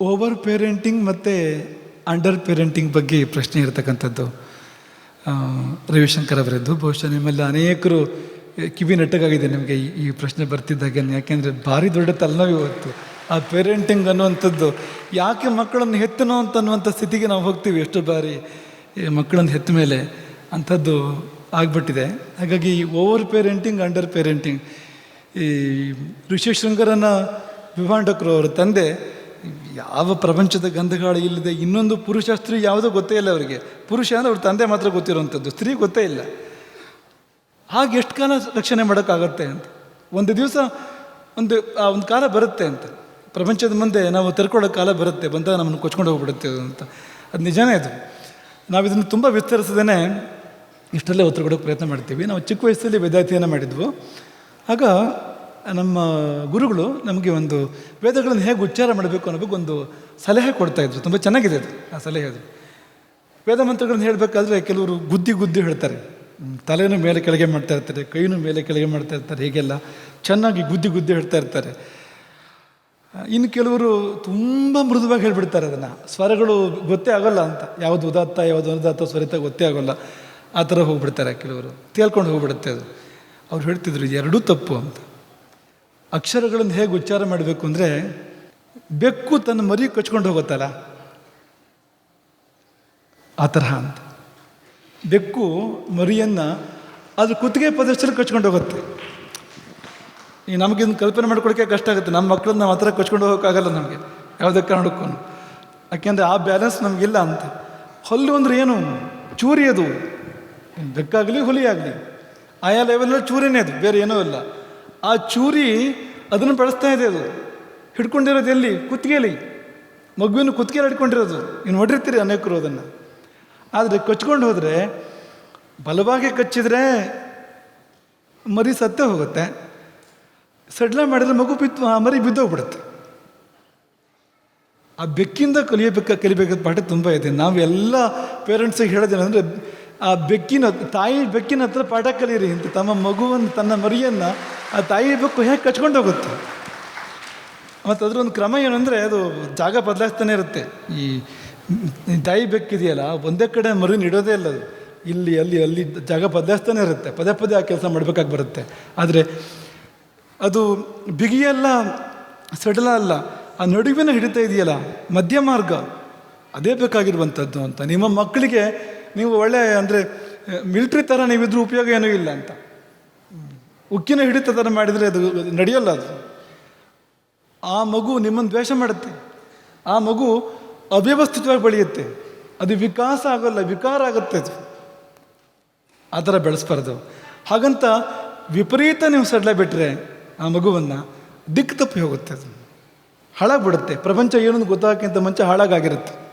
Over parenting ಮತ್ತು under parenting ಬಗ್ಗೆ ಪ್ರಶ್ನೆ ಇರತಕ್ಕಂಥದ್ದು. ರವಿಶಂಕರ್ ಅವರದ್ದು. ಬಹುಶಃ ನಿಮ್ಮಲ್ಲಿ ಅನೇಕರು ಕಿವಿ ನೆಟ್ಟಗಾಗಿದೆ ನಿಮಗೆ ಈ ಈ ಪ್ರಶ್ನೆ ಬರ್ತಿದ್ದಾಗೆ ಯಾಕೆಂದರೆ ಭಾರಿ ದೊಡ್ಡ ತಲೆನೋವು ಇವತ್ತು. ಆ ಪೇರೆಂಟಿಂಗ್ ಅನ್ನುವಂಥದ್ದು ಯಾಕೆ ಮಕ್ಕಳನ್ನು ಹೆತ್ತನೋ ಅಂತ ಅನ್ನುವಂಥ ಸ್ಥಿತಿಗೆ ನಾವು ಹೋಗ್ತೀವಿ ಎಷ್ಟು ಬಾರಿ ಮಕ್ಕಳನ್ನು ಹೆತ್ತ ಮೇಲೆ ಅಂಥದ್ದು ಆಗ್ಬಿಟ್ಟಿದೆ. ಹಾಗಾಗಿ ಈ ಓವರ್ ಪೇರೆಂಟಿಂಗ್ ಅಂಡರ್ ಪೇರೆಂಟಿಂಗ್ ಈ ಋಷಿ ಶೃಂಗರನ ವಿಭಾಂಡಕರು ಅವರ ತಂದೆ ಯಾವ ಪ್ರಪಂಚದ ಗಂಧಗಾಳಿ ಇಲ್ಲದೆ ಇನ್ನೊಂದು ಪುರುಷ ಸ್ತ್ರೀ ಯಾವುದೋ ಗೊತ್ತೇ ಇಲ್ಲ ಅವರಿಗೆ. ಪುರುಷ ಅಂದರೆ ಅವ್ರ ತಂದೆ ಮಾತ್ರ ಗೊತ್ತಿರುವಂಥದ್ದು, ಸ್ತ್ರೀ ಗೊತ್ತೇ ಇಲ್ಲ. ಹಾಗೆ ಎಷ್ಟು ಕಾಲ ರಕ್ಷಣೆ ಮಾಡೋಕ್ಕಾಗತ್ತೆ ಅಂತ. ಒಂದು ದಿವಸ ಒಂದು, ಆ ಒಂದು ಕಾಲ ಬರುತ್ತೆ ಅಂತ. ಪ್ರಪಂಚದ ಮುಂದೆ ನಾವು ತೆರ್ಕೊಳ್ಳೋ ಕಾಲ ಬರುತ್ತೆ, ಬಂದಾಗ ನಮ್ಮನ್ನು ಕೊಚ್ಕೊಂಡು ಹೋಗ್ಬಿಡುತ್ತೆ ಅಂತ. ಅದು ನಿಜನೇ ಅದು. ನಾವು ಇದನ್ನು ತುಂಬ ವಿಸ್ತರಿಸದೇ ಇಷ್ಟರಲ್ಲೇ ಉತ್ತರ ಕೊಡೋಕ್ಕೆ ಪ್ರಯತ್ನ ಮಾಡ್ತೀವಿ. ನಾವು ಚಿಕ್ಕ ವಯಸ್ಸಲ್ಲಿ ವಿದ್ಯಾರ್ಥಿಯನ್ನು ಮಾಡಿದ್ವು. ಆಗ ನಮ್ಮ ಗುರುಗಳು ನಮಗೆ ಒಂದು ವೇದಗಳನ್ನು ಹೇಗೆ ಉಚ್ಚಾರ ಮಾಡಬೇಕು ಅನ್ನೋ ಒಂದು ಸಲಹೆ ಕೊಡ್ತಾಯಿದ್ರು ತುಂಬ ಚೆನ್ನಾಗಿದೆ ಅದು, ಆ ಸಲಹೆ ಅದು. ವೇದ ಮಂತ್ರಗಳನ್ನು ಹೇಳಬೇಕಾದ್ರೆ ಕೆಲವರು ಗುದ್ದಿ ಗುದ್ದಿ ಹೇಳ್ತಾರೆ. ತಲೆಯೂ ಮೇಲೆ ಕೆಳಗೆ ಮಾಡ್ತಾ ಇರ್ತಾರೆ, ಕೈನೂ ಮೇಲೆ ಕೆಳಗೆ ಮಾಡ್ತಾ ಇರ್ತಾರೆ, ಹೀಗೆಲ್ಲ ಚೆನ್ನಾಗಿ ಗುದ್ದಿ ಗುದ್ದಿ ಹೇಳ್ತಾ ಇರ್ತಾರೆ. ಇನ್ನು ಕೆಲವರು ತುಂಬ ಮೃದುವಾಗಿ ಹೇಳ್ಬಿಡ್ತಾರೆ ಅದನ್ನು. ಸ್ವರಗಳು ಗೊತ್ತೇ ಆಗೋಲ್ಲ ಅಂತ. ಯಾವುದು ಉದಾತ್ತ, ಯಾವುದು ಅನುದಾತ್ತ ಸ್ವರಿತ ಗೊತ್ತೇ ಆಗೋಲ್ಲ. ಆ ಥರ ಹೋಗ್ಬಿಡ್ತಾರೆ ಕೆಲವರು. ತೇಲ್ಕೊಂಡು ಹೋಗ್ಬಿಡುತ್ತೆ ಅದು. ಅವ್ರು ಹೇಳ್ತಿದ್ರು ಎರಡೂ ತಪ್ಪು ಅಂತ. ಅಕ್ಷರಗಳನ್ನು ಹೇಗೆ ಉಚ್ಚಾರ ಮಾಡಬೇಕು ಅಂದರೆ ಬೆಕ್ಕು ತನ್ನ ಮರಿ ಕಚ್ಕೊಂಡು ಹೋಗುತ್ತಲ್ಲ? ಆ ತರಹ ಅಂತ. ಬೆಕ್ಕು ಮರಿಯನ್ನು ಅದ್ರ ಕುತ್ತಿಗೆ ಪ್ರದೇಶದಲ್ಲಿ ಕಚ್ಕೊಂಡು ಹೋಗುತ್ತೆ. ಈಗ ನಮಗಿಂದು ಕಲ್ಪನೆ ಮಾಡ್ಕೊಳ್ಳೋಕೆ ಕಷ್ಟ ಆಗುತ್ತೆ. ನಮ್ಮ ಮಕ್ಕಳನ್ನ ನಾವು ಆ ಥರ ಕಚ್ಕೊಂಡು ಹೋಗೋಕ್ಕಾಗಲ್ಲ ನಮಗೆ, ಯಾವುದೇ ಕಾರಣಕ್ಕೂ. ಯಾಕೆಂದರೆ ಆ ಬ್ಯಾಲೆನ್ಸ್ ನಮಗಿಲ್ಲ ಅಂತ. ಹಲ್ಲು ಅಂದರೆ ಏನು? ಚೂರಿ ಅದು. ಬೆಕ್ಕಾಗಲಿ ಹುಲಿಯಾಗಲಿ. ಆಯಾ ಲೆವೆಲಲ್ಲಿ ಚೂರಿನೇ ಅದು. ಬೇರೆ ಏನೂ ಇಲ್ಲ. ಆ ಚೂರಿ ಅದನ್ನು ಬೆಳೆಸ್ತಾ ಇದೆ ಅದು. ಹಿಡ್ಕೊಂಡಿರೋದು ಎಲ್ಲಿ? ಕುತ್ತಿಗೆಯಲ್ಲಿ. ಮಗುವಿನ ಕುತ್ತಿಗೆಯಲ್ಲಿ ಹಿಡ್ಕೊಂಡಿರೋದು. ಇನ್ನು ನೋಡಿರ್ತೀರಿ ಅನೇಕರು ಅದನ್ನು. ಆದರೆ ಕಚ್ಕೊಂಡು ಹೋದರೆ, ಬಲವಾಗಿ ಕಚ್ಚಿದ್ರೆ ಮರಿ ಸತ್ತೇ ಹೋಗುತ್ತೆ. ಸಡ್ಲ ಮಾಡಿದ್ರೆ ಮಗು ಬಿತ್ತು, ಆ ಮರಿ ಬಿದ್ದೋಗ್ಬಿಡುತ್ತೆ. ಆ ಬೆಕ್ಕಿಂದ ಕಲಿಯಬೇಕ, ಕಲಿಬೇಕಾದ ಪಾಠ ತುಂಬ ಇದೆ. ನಾವು ಎಲ್ಲ ಪೇರೆಂಟ್ಸಿಗೆ ಹೇಳೋದೇನೆಂದರೆ, ಆ ಬೆಕ್ಕಿನ, ತಾಯಿ ಬೆಕ್ಕಿನ ಹತ್ರ ಪಾಠ ಕಲಿಯಿರಿ ಅಂತ. ತಮ್ಮ ಮಗುವನ್ನು, ತನ್ನ ಮರಿಯನ್ನು ಆ ತಾಯಿ ಬೆಕ್ಕು ಹೇಗೆ ಕಚ್ಕೊಂಡು ಹೋಗುತ್ತೆ? ಮತ್ತು ಅದರ ಒಂದು ಕ್ರಮ ಏನಂದರೆ ಅದು ಜಾಗ ಬದಲಾಯಿಸ್ತಾನೆ ಇರುತ್ತೆ. ಈ ತಾಯಿ ಬೆಕ್ಕಿದೆಯಲ್ಲ, ಒಂದೇ ಕಡೆ ಮರಿನ ಇಡೋದೇ ಇಲ್ಲ ಅದು. ಇಲ್ಲಿ, ಅಲ್ಲಿ ಅಲ್ಲಿ ಜಾಗ ಬದಲಾಯಿಸ್ತಾನೆ ಇರುತ್ತೆ. ಪದೇ ಪದೇ ಆ ಕೆಲಸ ಮಾಡಬೇಕಾಗಿ ಬರುತ್ತೆ. ಆದರೆ ಅದು ಬಿಗಿಯಲ್ಲ ಸಡಲ ಅಲ್ಲ. ಆ ನಡುವಿನ ಹಿಡಿತಾ ಇದೆಯಲ್ಲ, ಮಧ್ಯ ಮಾರ್ಗ, ಅದೇ ಬೇಕಾಗಿರುವಂಥದ್ದು ಅಂತ. ನಿಮ್ಮ ಮಕ್ಕಳಿಗೆ ನೀವು ಒಳ್ಳೆ ಅಂದರೆ, ಮಿಲ್ಟ್ರಿ ಥರ ನೀವಿದ್ರೂ ಉಪಯೋಗ ಏನೂ ಇಲ್ಲ ಅಂತ. ಉಕ್ಕಿನ ಹಿಡಿತ ಥರ ಮಾಡಿದರೆ ಅದು ನಡೆಯೋಲ್ಲ ಅದು. ಆ ಮಗು ನಿಮ್ಮನ್ನು ದ್ವೇಷ ಮಾಡುತ್ತೆ. ಆ ಮಗು ಅವ್ಯವಸ್ಥಿತವಾಗಿ ಬೆಳೆಯುತ್ತೆ. ಅದು ವಿಕಾಸ ಆಗೋಲ್ಲ, ವಿಕಾರ ಆಗುತ್ತೆ ಅದು. ಆ ಥರ ಬೆಳೆಸ್ಬಾರ್ದು. ಹಾಗಂತ ವಿಪರೀತ ನೀವು ಸಡ್ಲ ಬಿಟ್ಟರೆ ಆ ಮಗುವನ್ನು ದಿಕ್ಕು ತಪ್ಪಿ ಹೋಗುತ್ತೆ ಅದು. ಹಾಳಾಗ್ಬಿಡುತ್ತೆ. ಪ್ರಪಂಚ ಏನೊಂದು ಗೊತ್ತಾಗಕ್ಕಿಂತ ಮುಂಚೆ ಹಾಳಾಗಾಗಿರುತ್ತೆ.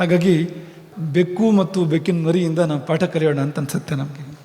ಹಾಗಾಗಿ ಬೆಕ್ಕು ಮತ್ತು ಬೆಕ್ಕಿನ ಮರಿಯಿಂದ ನಾವು ಪಾಠ ಕಲಿಯೋಣ ಅಂತ ಅನ್ಸುತ್ತೆ ನಮಗೆ.